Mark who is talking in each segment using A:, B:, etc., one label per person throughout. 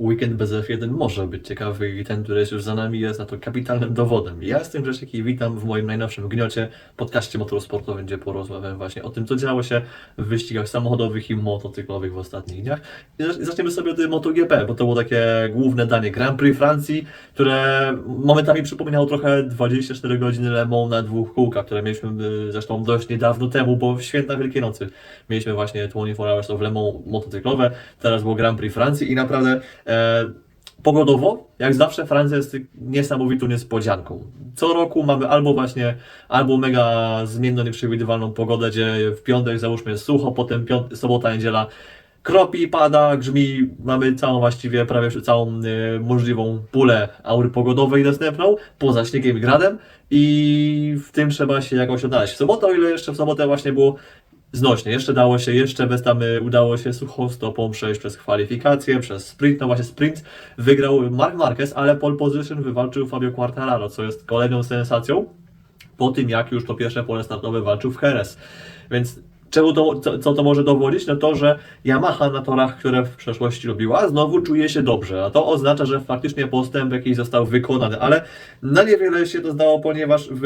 A: weekend bez F1 może być ciekawy i ten, który jest już za nami, jest na to kapitalnym dowodem. Ja jestem Grzesiek i witam w moim najnowszym gniocie, podcaście motorsportowym, gdzie porozmawiam właśnie o tym, co działo się w wyścigach samochodowych i motocyklowych w ostatnich dniach. I zacz- zaczniemy sobie od MotoGP, bo to było takie główne danie Grand Prix Francji, które momentami przypominało trochę 24 godziny Le Mans na dwóch kółkach, które mieliśmy y, zresztą dość niedawno temu, bo w święta Wielkiej Nocy mieliśmy właśnie 24 Hours of Le Mans motocyklowe, teraz było Grand Prix Francji i naprawdę pogodowo, jak zawsze Francja jest niesamowitą niespodzianką. Co roku mamy albo właśnie, albo mega zmienną, nieprzewidywalną pogodę, gdzie w piątek załóżmy jest sucho, potem piąt, sobota, niedziela kropi, pada, grzmi, mamy całą właściwie, prawie całą e, możliwą pulę aury pogodowej dostępną, poza śniegiem i gradem i w tym trzeba się jakoś odnaleźć. W sobotę, o ile jeszcze w sobotę właśnie było znośnie, jeszcze dało się, jeszcze bez tam y, udało się suchą stopą przejść przez kwalifikacje, przez sprint, no właśnie sprint wygrał Mark Marquez, ale pole position wywalczył Fabio Quartararo, co jest kolejną sensacją po tym, jak już to pierwsze pole startowe walczył w Jerez. Więc czemu to, co, to może dowodzić? No to, że Yamaha na torach, które w przeszłości lubiła, znowu czuje się dobrze, a to oznacza, że faktycznie postęp jakiś został wykonany, ale na niewiele się to zdało, ponieważ w,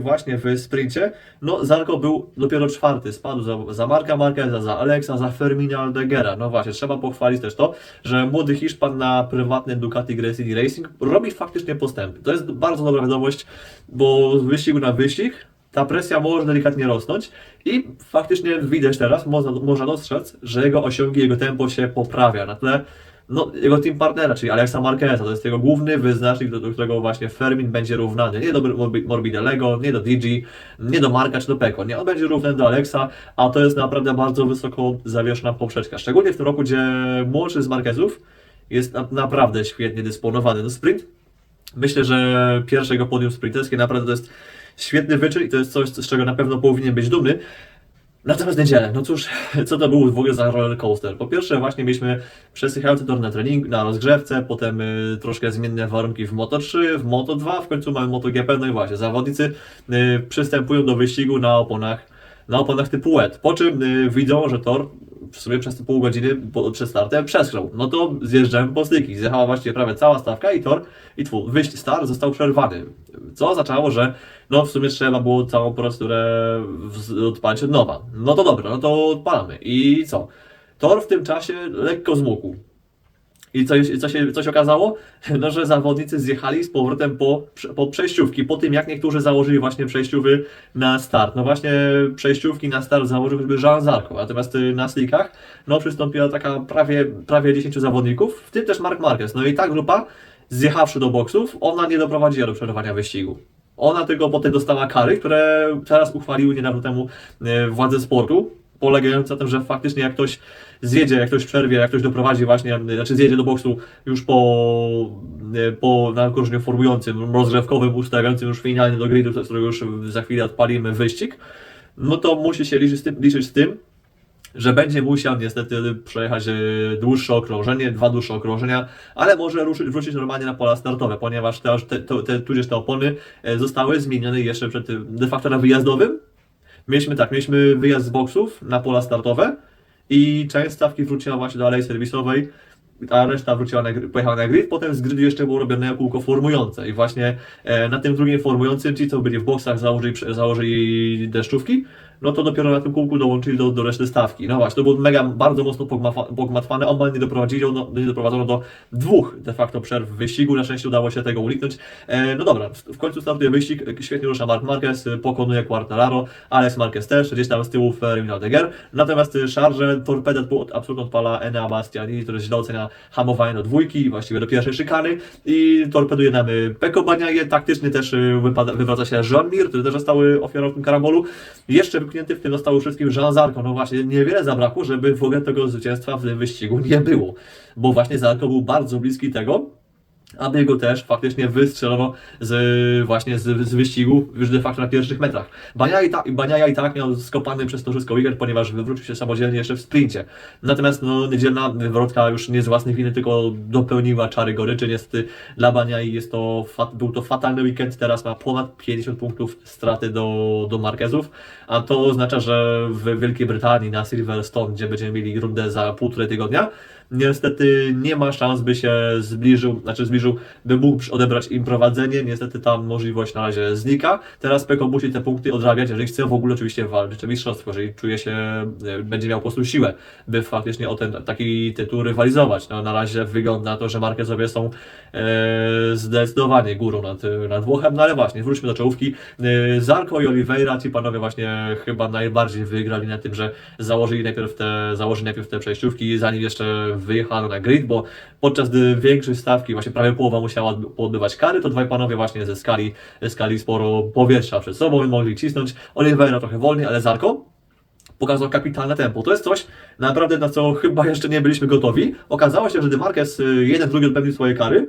A: właśnie w sprincie, no Zarko był dopiero czwarty, spadł za, za Marka Marqueza, za Alexa, za Fermina Aldegera. No właśnie, trzeba pochwalić też to, że młody Hiszpan na prywatnym Ducati Gresini Racing robi faktycznie postępy. To jest bardzo dobra wiadomość, bo z wyścigu na wyścig ta presja może delikatnie rosnąć i faktycznie widać teraz, można, można dostrzec, że jego osiągi, jego tempo się poprawia na tle no, jego team partnera, czyli Alexa Marqueza, to jest jego główny wyznacznik, do, którego właśnie Fermin będzie równany. Nie do Morbi- Morbidelego, nie do Digi, nie do Marka czy do Peko, nie, on będzie równany do Alexa, a to jest naprawdę bardzo wysoko zawieszona poprzeczka. Szczególnie w tym roku, gdzie młodszy z Marquezów jest na, naprawdę świetnie dysponowany. No sprint Myślę, że pierwszego podium sprinterskie naprawdę to jest świetny wyczyn i to jest coś, z czego na pewno powinien być dumny. Natomiast niedzielę, no cóż, co to był w ogóle za roller coaster? Po pierwsze właśnie mieliśmy przesychający tor na trening, na rozgrzewce, potem y, troszkę zmienne warunki w Moto 3, w Moto 2, w końcu mamy MotoGP, no i właśnie, zawodnicy y, przystępują do wyścigu na oponach, na oponach typu wet, po czym y, widzą, że tor w sumie przez te pół godziny po, przed startem przeschnął. No to zjeżdżałem po styki. Zjechała właściwie prawie cała stawka i tor, i twój wyjść start został przerwany. Co oznaczało, że no w sumie trzeba było całą procedurę odpalić od nowa. No to dobra, no to odpalamy. I co? Tor w tym czasie lekko zmógł. I co, co, się, co się okazało? No, że zawodnicy zjechali z powrotem po, po przejściówki, po tym jak niektórzy założyli właśnie przejściówy na start. No właśnie przejściówki na start założył choćby Jean Zarco, natomiast y, na slickach no, przystąpiła taka prawie, prawie 10 zawodników, w tym też Mark Marquez. No i ta grupa, zjechawszy do boksów, ona nie doprowadziła do przerwania wyścigu. Ona tylko potem dostała kary, które teraz uchwaliły niedawno temu y, władze sportu, polegające na tym, że faktycznie jak ktoś zjedzie, jak ktoś przerwie, jak ktoś doprowadzi właśnie, znaczy zjedzie do boksu już po, e, po na korzeniu formującym, rozgrzewkowym, ustawiającym już finalnie do gridu, z którego już za chwilę odpalimy wyścig, no to musi się liczyć z tym, liczyć z tym że będzie musiał niestety przejechać e, dłuższe okrążenie, dwa dłuższe okrążenia, ale może ruszyć, wrócić normalnie na pola startowe, ponieważ te, te, te, tudzież te opony e, zostały zmienione jeszcze przed de facto na wyjazdowym, Mieliśmy tak, mieliśmy wyjazd z boksów na pola startowe i część stawki wróciła właśnie do alei serwisowej, a reszta wróciła na, pojechała na grid, potem z gridu jeszcze było robione kółko formujące. I właśnie e, na tym drugim formującym ci, co byli w boksach, założyli, założyli deszczówki, no to dopiero na tym kółku dołączyli do, do reszty stawki. No właśnie, to było mega, bardzo mocno pogmatwane, omal nie doprowadziło, no, nie doprowadzono do dwóch de facto przerw w wyścigu, na szczęście udało się tego uniknąć. E, no dobra, w, końcu startuje wyścig, świetnie rusza Mark Marquez, e, pokonuje Quartararo, Alex Marquez też, gdzieś tam z tyłu Fermin Aldeguer, natomiast e, Charge, torpedę tu od- absolutnie odpala Enea Bastiani, który źle ocenia hamowanie do dwójki, właściwie do pierwszej szykany. I torpeduje nam e, Peko Baniaje, taktycznie też wypada, wywraca się Jean Mir, który też został ofiarą w tym karambolu. Jeszcze wypchnięty w tym został wszystkim Jean Zarco, no właśnie niewiele zabrakło, żeby w ogóle tego zwycięstwa w wyścigu nie było, bo właśnie Zarco był bardzo bliski tego, aby go też faktycznie wystrzelono z, właśnie z, z wyścigu już de facto na pierwszych metrach. Baniaja i, ta, Baniaja i tak miał skopany przez to wszystko weekend, ponieważ wywrócił się samodzielnie jeszcze w sprincie. Natomiast no, niedzielna wywrotka już nie z własnej winy, tylko dopełniła czary goryczy. Niestety dla Baniai jest to, był to fatalny weekend, teraz ma ponad 50 punktów straty do, do Marquezów, a to oznacza, że w Wielkiej Brytanii na Silverstone, gdzie będziemy mieli rundę za półtorej tygodnia, Niestety nie ma szans, by się zbliżył, znaczy zbliżył, by mógł odebrać im prowadzenie. Niestety ta możliwość na razie znika. Teraz Peko musi te punkty odrabiać, jeżeli chce w ogóle oczywiście walczyć o mistrzostwo, jeżeli czuje się, e, będzie miał po prostu siłę, by faktycznie o ten taki tytuł rywalizować. No, na razie wygląda na to, że Marquezowie są zdecydowanie górą nad, nad Włochem, no ale właśnie, wróćmy do czołówki. E, Zarko i Oliveira, ci panowie właśnie chyba najbardziej wygrali na tym, że założyli najpierw te, założyli najpierw te przejściówki, zanim jeszcze wyjechano na grid, bo podczas gdy większość stawki, właśnie prawie połowa musiała odbywać kary, to dwaj panowie właśnie zyskali, zyskali sporo powietrza przed sobą i mogli cisnąć. Oliveira trochę wolniej, ale Zarko pokazał kapitalne tempo. To jest coś naprawdę, na co chyba jeszcze nie byliśmy gotowi. Okazało się, że gdy Marquez y, jeden, drugi odpełnił swoje kary,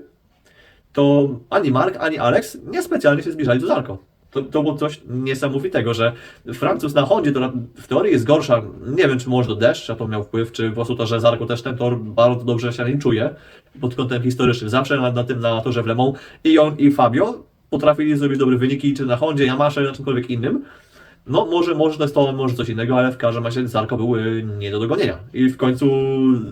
A: to ani Mark, ani Alex niespecjalnie się zbliżali do Zarko. To, to było coś niesamowitego, że Francuz na Hondzie to w teorii jest gorsza. Nie wiem, czy może to deszcz, a to miał wpływ, czy po prostu to, że Zarko też ten tor bardzo dobrze się nim czuje pod kątem historycznym. Zawsze na, na tym, na torze w Le Mans i on, i Fabio potrafili zrobić dobre wyniki, czy na Hondzie, Yamasze, na czymkolwiek innym. No, może, może to jest to, może coś innego, ale w każdym razie Zarko był y, nie do dogonienia. I w końcu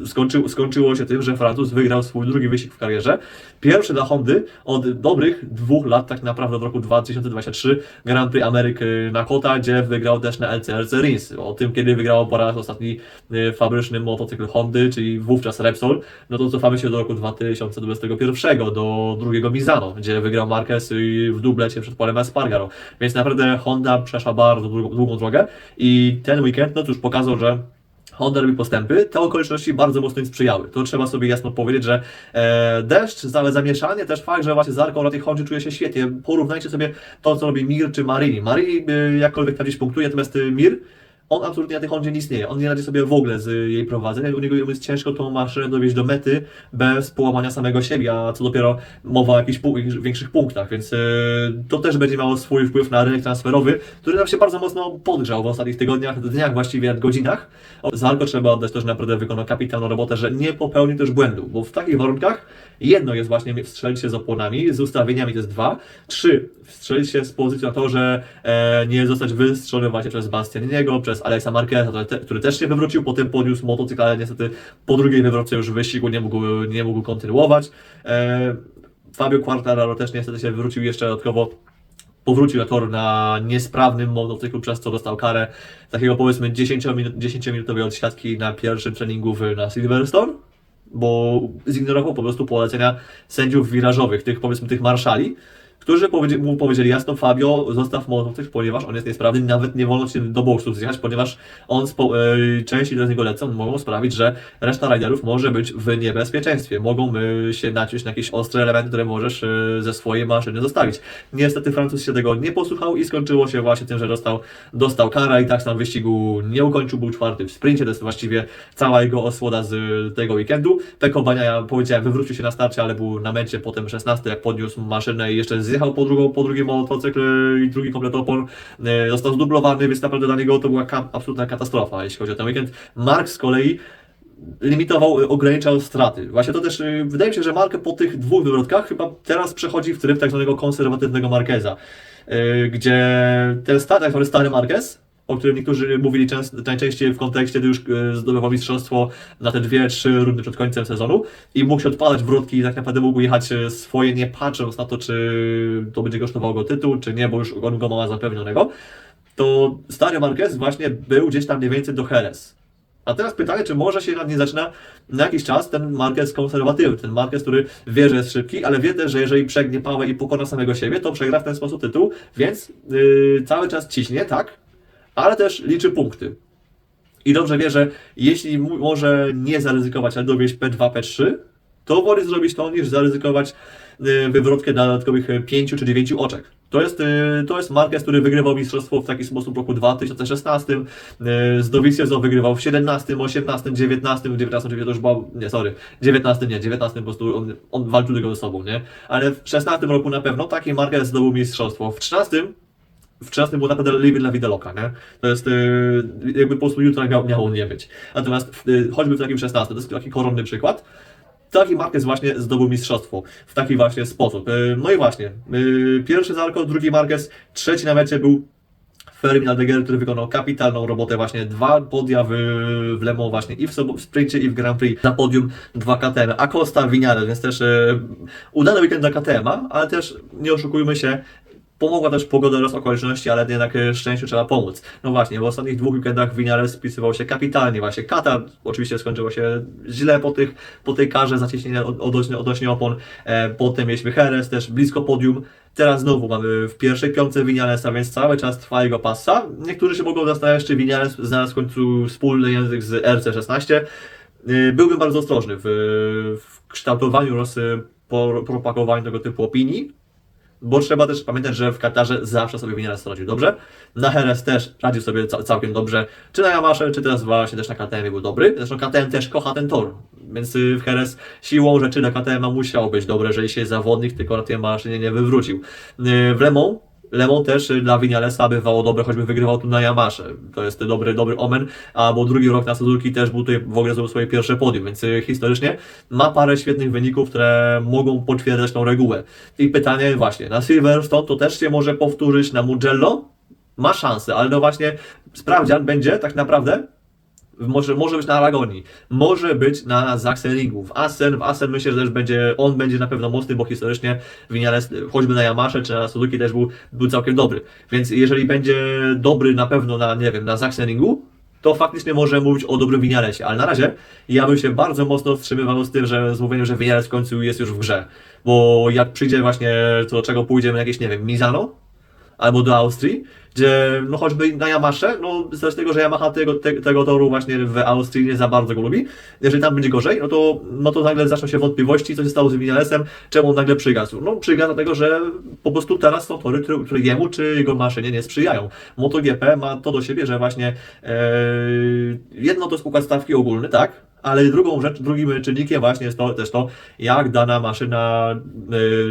A: skończy, skończyło się tym, że Francuz wygrał swój drugi wyścig w karierze. Pierwszy dla Hondy od dobrych dwóch lat, tak naprawdę od roku 2023, Grand Prix Ameryki na Kota, gdzie wygrał też na LCRC Rins. O tym, kiedy wygrał po raz ostatni y, fabryczny motocykl Hondy, czyli wówczas Repsol, no to cofamy się do roku 2021, do drugiego Mizano, gdzie wygrał Marquez y, w dublecie przed Polem Espargaro. Więc naprawdę Honda przeszła bardzo długą, długą drogę i ten weekend, no cóż, pokazał, że Honda robi postępy, te okoliczności bardzo mocno im sprzyjały. To trzeba sobie jasno powiedzieć, że e, deszcz, ale zamieszanie, też fakt, że właśnie Zarko na tej Hondzie czuje się świetnie. Porównajcie sobie to, co robi Mir czy Marini. Marini y, jakkolwiek tam gdzieś punktuje, natomiast y, Mir on absolutnie na tej Hondzie nie istnieje. On nie radzi sobie w ogóle z jej prowadzenia. U niego jest ciężko tą maszynę dowieść do mety bez połamania samego siebie, a co dopiero mowa o jakichś większych punktach, więc yy, to też będzie miało swój wpływ na rynek transferowy, który nam się bardzo mocno podgrzał w ostatnich tygodniach, dniach właściwie, godzinach. Zarko trzeba oddać też naprawdę wykonał kapitalną robotę, że nie popełni też błędu, bo w takich warunkach jedno jest właśnie wstrzelić się z opłonami, z ustawieniami to jest dwa, trzy, wstrzelić się z pozycją na to, że e, nie zostać wystrzelony właśnie przez Bastianiniego, przez Alexa Marqueza, który też się wywrócił, potem podniósł motocykl, ale niestety po drugiej wywrotce już wyścigu nie mógł, nie mógł kontynuować. E, Fabio Quartararo też niestety się wywrócił jeszcze dodatkowo powrócił na tor na niesprawnym motocyklu, przez co dostał karę takiego powiedzmy 10-minu- 10-minutowej odsiadki na pierwszym treningu na Silverstone, bo zignorował po prostu polecenia sędziów wirażowych, tych powiedzmy tych marszali, którzy powiedzi- mu powiedzieli jasno, Fabio, zostaw motocykl, ponieważ on jest niesprawny, nawet nie wolno się do boksów zjechać, ponieważ on e, części, z niego lecą, mogą sprawić, że reszta riderów może być w niebezpieczeństwie. Mogą e, się naciąć na jakieś ostre elementy, które możesz e, ze swojej maszyny zostawić. Niestety Francuz się tego nie posłuchał i skończyło się właśnie tym, że dostał, dostał karę i tak sam wyścigu nie ukończył, był czwarty w sprincie, to jest właściwie cała jego osłoda z tego weekendu. Peko Bania, ja powiedziałem, wywrócił się na starcie, ale był na mecie potem 16, jak podniósł maszynę i jeszcze zjechał po, drugą, po drugi motocykl e, i drugi komplet opon. E, Został zdublowany, więc naprawdę dla niego to była absolutna katastrofa, jeśli chodzi o ten weekend. Mark z kolei limitował, y, ograniczał straty. Właśnie to też, wydaje mi się, że Mark po tych dwóch wywrotkach chyba teraz przechodzi w tryb tak zwanego konserwatywnego Marqueza, y, gdzie ten stary, tak zwany stary Marquez, o którym niektórzy mówili często, najczęściej w kontekście, gdy już y, zdobywał mistrzostwo na te dwie, trzy rundy przed końcem sezonu i mógł się odpalać wrotki i tak naprawdę mógł jechać y, swoje, nie patrząc na to, czy to będzie kosztowało go tytuł, czy nie, bo już on go ma zapewnionego, to stary Marquez właśnie był gdzieś tam mniej więcej do Jerez. A teraz pytanie, czy może się nie zaczyna na jakiś czas ten Marquez konserwatywny, ten Marquez, który wie, że jest szybki, ale wie też, że jeżeli przegnie pałę i pokona samego siebie, to przegra w ten sposób tytuł, więc yy, cały czas ciśnie, tak, ale też liczy punkty. I dobrze wie, że jeśli może nie zaryzykować, ale dowieść P2, P3, to woli zrobić to, niż zaryzykować y, wywrotkę na dodatkowych 5 czy 9 oczek. To jest, y, to jest Marquez, który wygrywał mistrzostwo w taki sposób w roku 2016. y, Z Dovizioso wygrywał w 17, 18, 19, 19, to już była, nie, sorry, 19 nie, 19 po prostu on, on walczył tylko ze sobą, nie? Ale w 16 roku na pewno taki Marquez zdobył mistrzostwo. W 13 w 13 było naprawdę live dla Wideloka, nie? To jest yy, jakby po prostu jutra miało, miało nie być. Natomiast yy, choćby w takim 16, to jest taki koronny przykład, taki Marquez właśnie zdobył mistrzostwo w taki właśnie sposób. Yy, no i właśnie, pierwszy Zarko, drugi Marquez, trzeci na mecie był Fermin Aldeguer, który wykonał kapitalną robotę, właśnie dwa podia w, w właśnie i w, w sprincie i w Grand Prix na podium dwa KTM, Acosta, Vinales, więc też e, udany weekend dla KTM-a, ale też nie oszukujmy się, Pomogła też pogoda oraz okoliczności, ale jednak e, szczęściu trzeba pomóc. No właśnie, w ostatnich dwóch weekendach Vinales spisywał się kapitalnie. Właśnie Katar oczywiście skończyło się źle po, tych, po tej karze zacieśnienia od- odnośnie, odnośnie opon. E, potem mieliśmy Jerez też blisko podium. Teraz znowu mamy w pierwszej piątce Vinalesa, więc cały czas trwa jego pasa. Niektórzy się mogą zastanawiać, czy Vinales znalazł w końcu wspólny język z RC16. Y, Byłbym bardzo ostrożny w, w kształtowaniu oraz propagowaniu tego typu opinii, bo trzeba też pamiętać, że w Katarze zawsze sobie Vinales radził dobrze. Na Jerez też radził sobie ca- całkiem dobrze. Czy na Yamasze, czy teraz właśnie też na KTM był dobry. Zresztą KTM też kocha ten tor. Więc y, w Jerez siłą rzeczy dla KTM musiał być dobre, jeżeli się zawodnik tylko na tej maszynie nie wywrócił. Y, W Le Mans Le Mans też y, dla Vinalesa bywało dobre, choćby wygrywał tu na Yamasze. To jest dobry, dobry omen, a bo drugi rok na Suzuki też był tutaj w ogóle zrobił swoje pierwsze podium, więc y, historycznie ma parę świetnych wyników, które mogą potwierdzać tą regułę. I pytanie właśnie, na Silverstone to też się może powtórzyć na Mugello? Ma szansę, ale no właśnie sprawdzian będzie tak naprawdę może, może być na Aragonii, może być na Sachsenringu. W Assen, w Assen myślę, że też będzie, on będzie na pewno mocny, bo historycznie Vinales choćby na Yamasze czy na Suzuki też był, był całkiem dobry. Więc jeżeli będzie dobry na pewno na, nie wiem, na Sachsenringu, to faktycznie może mówić o dobrym Vinalesie, ale na razie ja bym się bardzo mocno wstrzymywał z tym, że z mówieniem, że Vinales w końcu jest już w grze. Bo jak przyjdzie właśnie, to do czego pójdziemy, jakieś, nie wiem, Mizano, albo do Austrii, gdzie no choćby na Yamasze, no z tego, że Yamaha tego, te, tego toru właśnie w Austrii nie za bardzo go lubi, jeżeli tam będzie gorzej, no to, no to nagle zaczną się wątpliwości, co się stało z Vinalesem, czemu on nagle przygasł. No przygasł dlatego, że po prostu teraz są tory, które, które jemu czy jego maszynie nie sprzyjają. MotoGP ma to do siebie, że właśnie e, jedno to jest układ stawki ogólny, tak, ale drugą rzecz, drugim czynnikiem właśnie jest to, też to, jak dana maszyna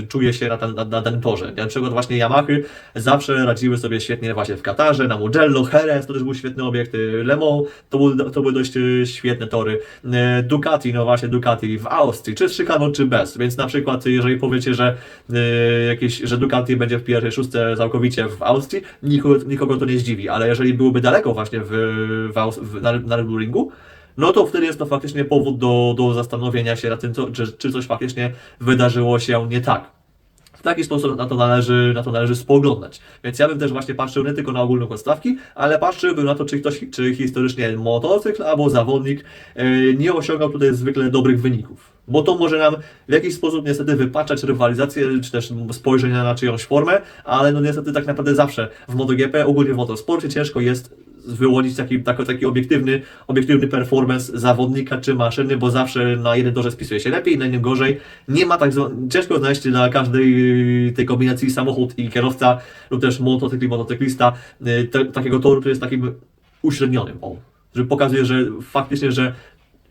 A: y, czuje się na, na, na danym torze. Na przykład właśnie Yamahy zawsze radziły sobie świetnie właśnie w Katarze, na Mugello, Jerez to też był świetny obiekt, Le Mans to, był, to były dość y, świetne tory. Y, Ducati, no właśnie Ducati w Austrii, czy z szykaną, czy bez. Więc na przykład jeżeli powiecie, że y, jakieś, że Ducati będzie w pierwszej szóstce całkowicie w Austrii, nikogo, nikogo to nie zdziwi, ale jeżeli byłoby daleko właśnie w, w, w, na, na Red Bull Ringu, no to wtedy jest to faktycznie powód do, do zastanowienia się nad tym, co, czy, czy coś faktycznie wydarzyło się nie tak. W taki sposób na to, należy, na to należy spoglądać. Więc ja bym też właśnie patrzył nie tylko na ogólne podstawki, ale patrzyłbym na to, czy ktoś, czy historycznie motocykl albo zawodnik e, nie osiągał tutaj zwykle dobrych wyników. Bo to może nam w jakiś sposób niestety wypaczać rywalizację, czy też spojrzenia na czyjąś formę, ale no niestety tak naprawdę zawsze w MotoGP, ogólnie w motosporcie ciężko jest wyłonić taki, taki, taki obiektywny, obiektywny performance zawodnika czy maszyny, bo zawsze na jeden torze spisuje się lepiej, na innym gorzej. Nie ma tak ciężko znaleźć dla każdej tej kombinacji samochód i kierowca lub też motocykl i motocyklista y, te, takiego toru, który jest takim uśrednionym, o, który pokazuje, że faktycznie, że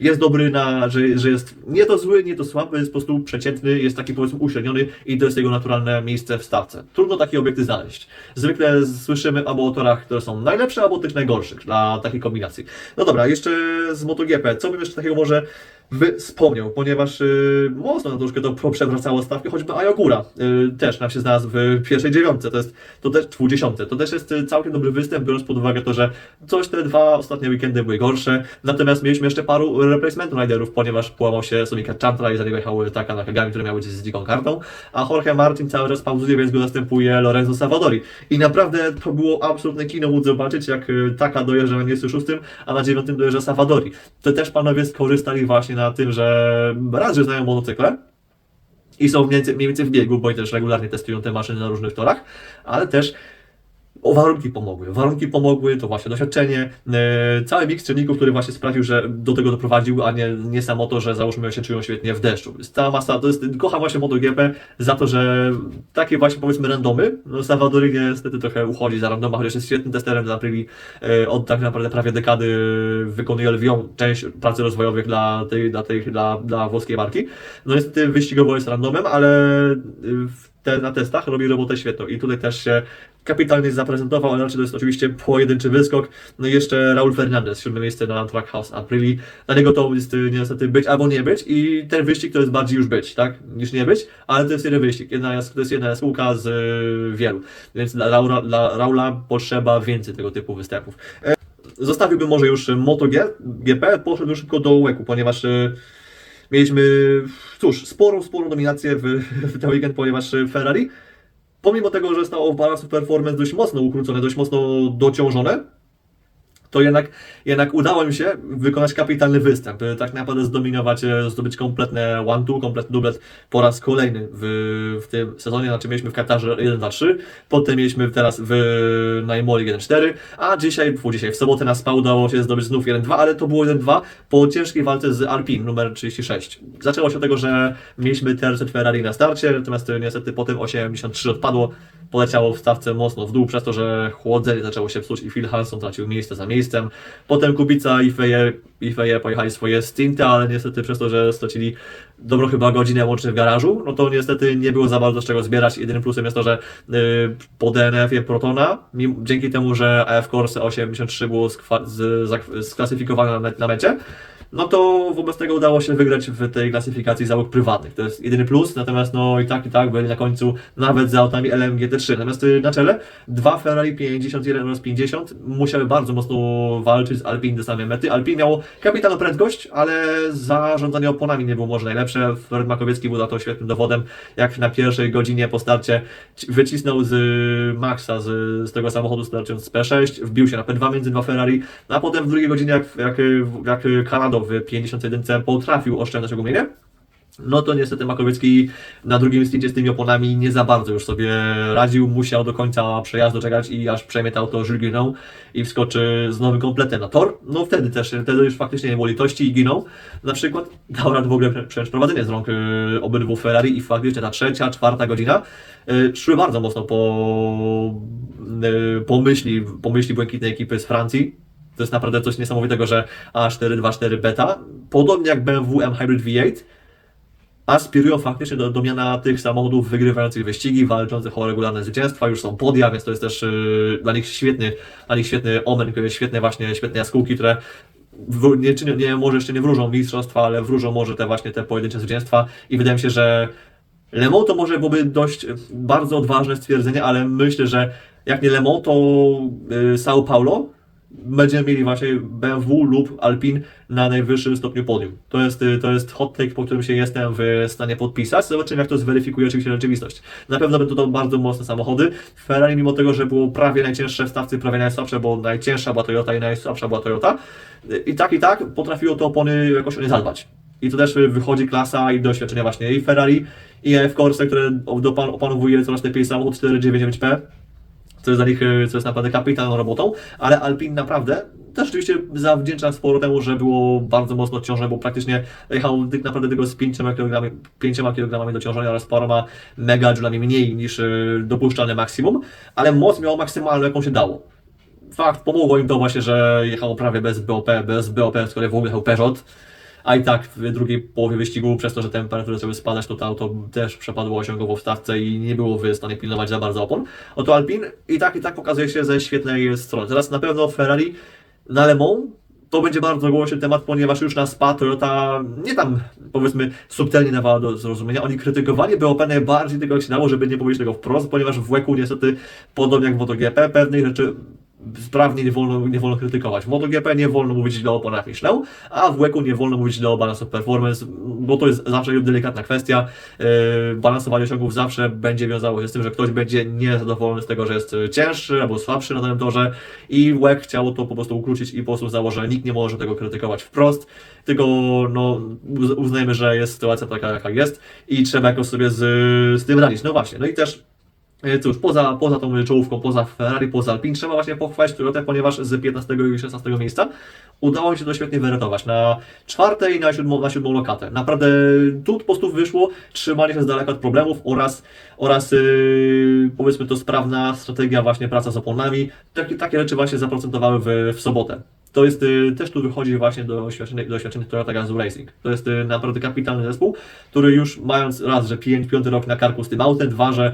A: jest dobry na, że, że jest nie to zły, nie to słaby, jest po prostu przeciętny, jest taki powiedzmy uśredniony i to jest jego naturalne miejsce w stawce. Trudno takie obiekty znaleźć. Zwykle słyszymy albo o torach, które są najlepsze, albo tych najgorszych dla takiej kombinacji. No dobra, jeszcze z MotoGP. Co bym jeszcze takiego może by wspomniał, ponieważ yy, mocno troszkę to poprzewracało stawkę, choćby Ayogura yy, też nam się znalazł w pierwszej dziewiątce, to jest to też dwudziesiątce. To też jest yy, całkiem dobry występ, biorąc pod uwagę to, że coś te dwa ostatnie weekendy były gorsze. Natomiast mieliśmy jeszcze paru replacement riderów, ponieważ połamał się Somika Chantra i za niego jechał Taka Nakagami, który miał być z dziką kartą, a Jorge Martin cały czas pauzuje, więc go zastępuje Lorenzo Savadori. I naprawdę to było absolutne kino móc zobaczyć, jak y, Taka dojeżdża na miejscu szóstym, a na dziewiątym dojeżdża Savadori. To też panowie skorzystali właśnie na tym, że raz, że znają motocykle, i są mniej więcej w biegu, bo i też regularnie testują te maszyny na różnych torach, ale też o warunki pomogły. Warunki pomogły, to właśnie doświadczenie, e, cały miks czynników, który właśnie sprawił, że do tego doprowadził, a nie, nie samo to, że załóżmy się czują świetnie w deszczu. Jest cała masa, to jest, kocham właśnie MotoGP za to, że takie właśnie powiedzmy randomy, no Salvadori niestety trochę uchodzi za randoma, chociaż jest świetnym testerem dla Aprili, e, od tak naprawdę prawie dekady wykonuje lwią część pracy rozwojowych dla tej, dla tej, dla, dla włoskiej marki. No niestety wyścigowo jest randomem, ale y, w te, na testach robi robotę świetną i tutaj też się kapitalnie zaprezentował, ale to jest oczywiście pojedynczy wyskok. No i jeszcze Raul Fernandez, siódme miejsce na Trackhouse Aprili. Dla niego to jest y, niestety być albo nie być i ten wyścig to jest bardziej już być, tak, niż nie być, ale to jest jeden wyścig, jedna, to jest jedna jaskółka z y, wielu, więc dla Raula, dla Raula potrzeba więcej tego typu występów. E, Zostawiłbym może już MotoGP, poszedłbym szybko do łeku, ponieważ y, mieliśmy, cóż, sporą, sporą dominację w, w ten weekend, ponieważ Ferrari, pomimo tego, że zostało balans performance dość mocno ukrócone, dość mocno dociążone, to jednak, jednak udało mi się wykonać kapitalny występ. y, Tak naprawdę zdominować, e, zdobyć kompletne one-two, kompletny dublet po raz kolejny w, w tym sezonie. Znaczy mieliśmy w Katarze 1-2-3, potem mieliśmy teraz w Najmoli 1-4, a dzisiaj, w, dzisiaj w sobotę na SPA udało się zdobyć znów 1-2, ale to było 1-2 po ciężkiej walce z Alpine numer 36. Zaczęło się od tego, że mieliśmy tercet Ferrari na starcie, natomiast e, niestety potem 83 odpadło, poleciało w stawce mocno w dół, przez to, że chłodzenie zaczęło się psuć i Phil Hanson tracił miejsce za miejscem. Potem Kubica i Feje, i Feje pojechali swoje stinty, ale niestety przez to, że stracili dobro chyba godzinę łącznie w garażu, no to niestety nie było za bardzo z czego zbierać. Jedynym plusem jest to, że y, po DNF-ie Protona, dzięki temu, że AF Corse 83 było sklasyfikowane na, na mecie, no to wobec tego udało się wygrać w tej klasyfikacji załóg prywatnych. To jest jedyny plus, natomiast no i tak i tak byli na końcu nawet za autami LMGT3. Natomiast y, na czele dwa Ferrari 51 oraz 50 musiały bardzo mocno walczyć z Alpine do samej mety. Alpine miało kapitalną prędkość, ale zarządzanie oponami nie było może najlepsze. Fred Makowiecki był na to świetnym dowodem, jak na pierwszej godzinie po starcie ci- wycisnął z y, Maxa z, z tego samochodu startując z P6, wbił się na P2 między dwa Ferrari, no a potem w drugiej godzinie, jak, jak, jak Kanado w 51 potrafił oszczędzać ogumienie, no to niestety Makowiecki na drugim stincie z tymi oponami nie za bardzo już sobie radził, musiał do końca przejazdu czekać i aż przejmie to auto Jules Guinou i wskoczy z nowym kompletem na tor. No wtedy też, wtedy już faktycznie nie było litości i ginął. Na przykład dał radę w ogóle prze- przejąć prowadzenie z rąk y, obydwu Ferrari i faktycznie ta trzecia, czwarta godzina y, szły bardzo mocno po, y, po myśli, po myśli błękitnej ekipy z Francji. To jest naprawdę coś niesamowitego, że A424 beta, podobnie jak BMW M Hybrid V8, aspirują faktycznie do, do miana tych samochodów wygrywających wyścigi, walczących o regularne zwycięstwa, już są podia, więc to jest też yy, dla nich świetny, dla nich świetny omen, świetne właśnie, świetne jaskółki, które w, nie, nie, nie, może jeszcze nie wróżą mistrzostwa, ale wróżą może te właśnie te pojedyncze zwycięstwa. I wydaje mi się, że Le Mans to może byłoby dość y, bardzo odważne stwierdzenie, ale myślę, że jak nie Le Mans, to y, São Paulo będziemy mieli właśnie BMW lub Alpine na najwyższym stopniu podium. To jest, y, to jest hot take, po którym się jestem w stanie podpisać. Zobaczymy, jak to zweryfikuje oczywiście rzeczywistość. Na pewno będą to bardzo mocne samochody. Ferrari, mimo tego, że było prawie najcięższe w stawce, prawie najsłabsze, bo najcięższa była Toyota i najsłabsza była Toyota, y, i tak i tak potrafiło te opony jakoś o nie zadbać. I tu też wychodzi klasa i doświadczenie właśnie i Ferrari, i AF Corse, które opanowuje coraz lepiej samochód 499P co jest dla nich, e, co jest naprawdę kapitalną robotą, ale Alpine naprawdę też oczywiście zawdzięcza sporo temu, że było bardzo mocno odciążone, bo praktycznie jechał tak naprawdę tylko z 5 kg, 5 kg dociążenia oraz paroma megajoulami mniej niż e, dopuszczalne maksimum, ale moc miało maksymalną, jaką się dało. Fakt, pomogło im to właśnie, że jechało prawie bez BOP, bez BOP, z której w ogóle jechał Peugeot, a i tak w drugiej połowie wyścigu, przez to, że temperatury zaczęły spadać, to to auto też przepadło osiągowo w stawce i nie było w stanie pilnować za bardzo opon. Oto Alpine i tak i tak pokazuje się ze świetnej strony. Teraz na pewno Ferrari na Le Mans to będzie bardzo głośny temat, ponieważ już na SPA Toyota nie tam powiedzmy subtelnie dawała do zrozumienia. Oni krytykowali BOP najbardziej tego jak się dało, żeby nie powiedzieć tego wprost, ponieważ w WEC-u niestety, podobnie jak w MotoGP, pewnych rzeczy sprawnie nie wolno, nie wolno krytykować. W MotoGP nie wolno mówić źle o oponach Michelin, a w WEC-u nie wolno mówić źle o Balance of Performance, bo to jest zawsze delikatna kwestia. Yy, balansowanie osiągów zawsze będzie wiązało się z tym, że ktoś będzie niezadowolony z tego, że jest cięższy albo słabszy na danym torze i WEC chciało to po prostu ukrócić i po prostu uznało, że nikt nie może tego krytykować wprost, tylko no, uz- uznajmy, że jest sytuacja taka, jaka jest i trzeba jakoś sobie z, z tym radzić. No właśnie, no i też Cóż, poza, poza tą czołówką, poza Ferrari, poza Alpine, trzeba właśnie pochwalić Toyotę, ponieważ z 15 i 16 miejsca udało mi się to świetnie wyratować na czwartej i na siódmą, na siódmą lokatę. Naprawdę tu po prostu wyszło trzymanie się z daleka od problemów oraz, oraz yy, powiedzmy to sprawna strategia właśnie praca z oponami. Takie, takie rzeczy właśnie zaprocentowały w, w sobotę. To jest, y, też tu wychodzi właśnie doświadczenie, doświadczenie Toyota Gazoo Racing. To jest y, naprawdę kapitalny zespół, który już mając raz, że 5, piąty rok na karku z tym autem, dwa, że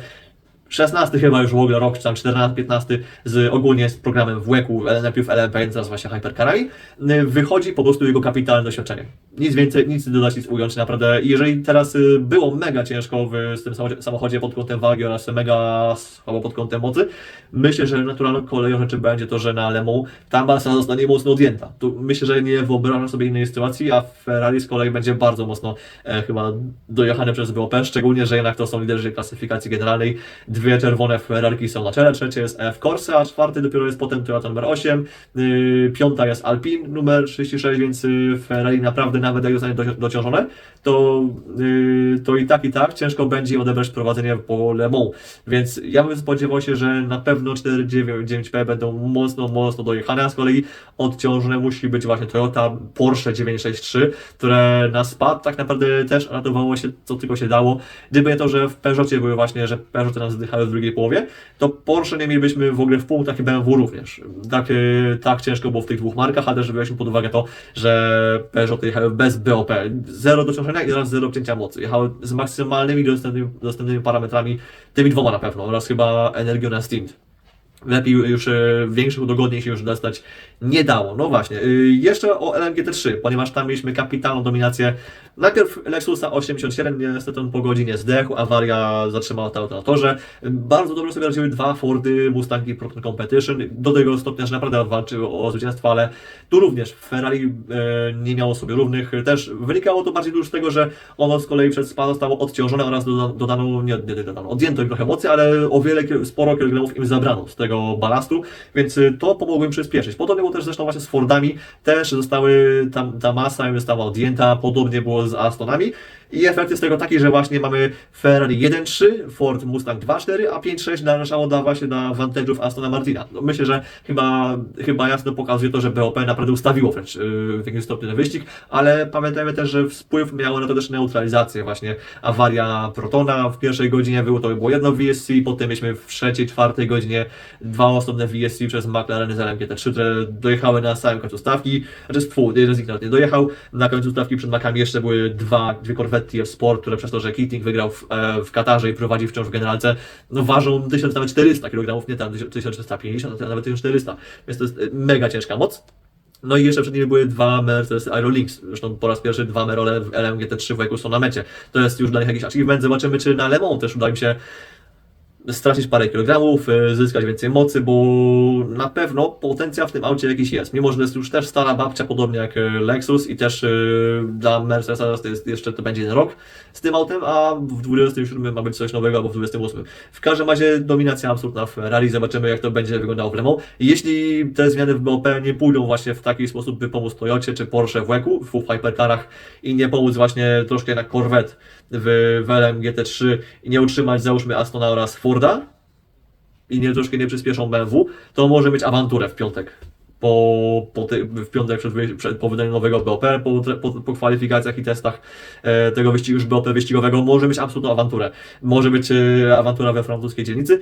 A: 16 chyba już w ogóle rok, czy tam 14, 15 z ogólnie z programem WEC-u, najpierw LMP, teraz właśnie Hypercarami, y, wychodzi po prostu jego kapitalne doświadczenie. Nic więcej, nic dodać, nic ująć, naprawdę. Jeżeli teraz y, było mega ciężko w, z tym samochodzie, pod kątem wagi oraz mega słabo pod kątem mocy, myślę, że naturalną koleją rzeczy będzie to, że na Le Mans ta masa zostanie mocno odjęta. Tu myślę, że nie wyobrażam sobie innej sytuacji, a Ferrari z kolei będzie bardzo mocno e, chyba dojechane przez BOP, szczególnie, że jednak to są liderzy klasyfikacji generalnej. Dwie czerwone Ferrari są na czele, trzecie jest F Corsa, a czwarty dopiero jest potem Toyota numer 8, yy, piąta jest Alpine numer 36, więc yy, Ferrari naprawdę nawet jak zostanie doci- dociążone, to, yy, to i tak i tak ciężko będzie odebrać prowadzenie po Le Mans. Więc ja bym spodziewał się, że na pewno 499P będą mocno, mocno dojechane, a z kolei odciążone musi być właśnie Toyota Porsche 963, które na spad tak naprawdę też ratowało się co tylko się dało. Gdyby nie to, że w Peugeotie były właśnie, że Peugeoty nam zdychały w drugiej połowie, to Porsche nie mielibyśmy w ogóle w punktach i BMW również. Tak, yy, tak ciężko było w tych dwóch markach, a też weźmy pod uwagę to, że Peugeoty jechały bez BOP. Zero dociążenia i oraz zero cięcia mocy. Jechały z maksymalnymi dostępnymi, dostępnymi parametrami, tymi dwoma na pewno, oraz chyba energią na Steam. Lepiej już e, większych udogodnień się już dostać nie dało. No właśnie, y, jeszcze o LMGT3, ponieważ tam mieliśmy kapitalną dominację. Najpierw Lexusa 87, niestety on po godzinie zdechł, awaria zatrzymała to na torze. Bardzo dobrze sobie radziły dwa Fordy Mustangi Proton Competition, do tego stopnia, że naprawdę walczyły o zwycięstwo, ale tu również Ferrari e, nie miało sobie równych. Też wynikało to bardziej już z tego, że ono z kolei przed spa zostało odciążone oraz doda- dodano, nie, nie dodano, odjęto im trochę mocy, ale o wiele, sporo kilogramów im zabrano z tego balastu, więc y, to pomogło im przyspieszyć. Podobnie było też zresztą właśnie z Fordami, też zostały, tam, ta masa została odjęta, podobnie było z Astonami. I efekt jest tego taki, że właśnie mamy Ferrari 1.3, Ford Mustang 2.4, a 5.6 należało da właśnie na Vantage'ów Astona Martina. No, myślę, że chyba, chyba jasno pokazuje to, że BOP naprawdę ustawiło wręcz yy, w jakimś stopniu ten wyścig, ale pamiętajmy też, że wpływ miało na to też neutralizację właśnie awaria Protona w pierwszej godzinie było to było jedno VSC, potem mieliśmy w trzeciej, czwartej godzinie dwa osobne VSC przez McLaren z LMGT3, które dojechały na samym końcu stawki, znaczy fu, jeden z nich nawet nie dojechał, na końcu stawki przed Macami jeszcze były dwa, dwie Corvette TF Sport, które przez to, że Keating wygrał w, e, w Katarze i prowadzi wciąż w generalce, no ważą 1400 kg, nie tam 1350, a nawet 1400, więc to jest e, mega ciężka moc. No i jeszcze przed nimi były dwa Mercedes Aerolinks. Zresztą po raz pierwszy dwa Merole w LMGT3 w są na mecie. To jest już dla nich jakiś achievement. Zobaczymy, czy na Le Mans też uda im się stracić parę kilogramów, y, zyskać więcej mocy, bo na pewno potencjał w tym aucie jakiś jest. Mimo, że jest już też stara babcia, podobnie jak y, Lexus i też y, dla Mercedesa to jest jeszcze to będzie rok z tym autem, a w 27 ma być coś nowego albo w 28. W każdym razie dominacja absolutna w Ferrari. Zobaczymy, jak to będzie wyglądało w Le Mans. Jeśli te zmiany w BOP nie pójdą właśnie w taki sposób, by pomóc Toyocie czy Porsche w WEC-u, w Hypercarach i nie pomóc właśnie troszkę jednak Corvette w, w LM GT3 i nie utrzymać załóżmy Astona oraz Forda i nie troszkę nie przyspieszą BMW, to może być awanturę w piątek. Po, po w piątek przed, przed, po wydaniu nowego BOP, po, po, po kwalifikacjach i testach e, tego wyścigu już BOP wyścigowego, może być absolutną awanturę. Może być e, awantura we francuskiej dzielnicy.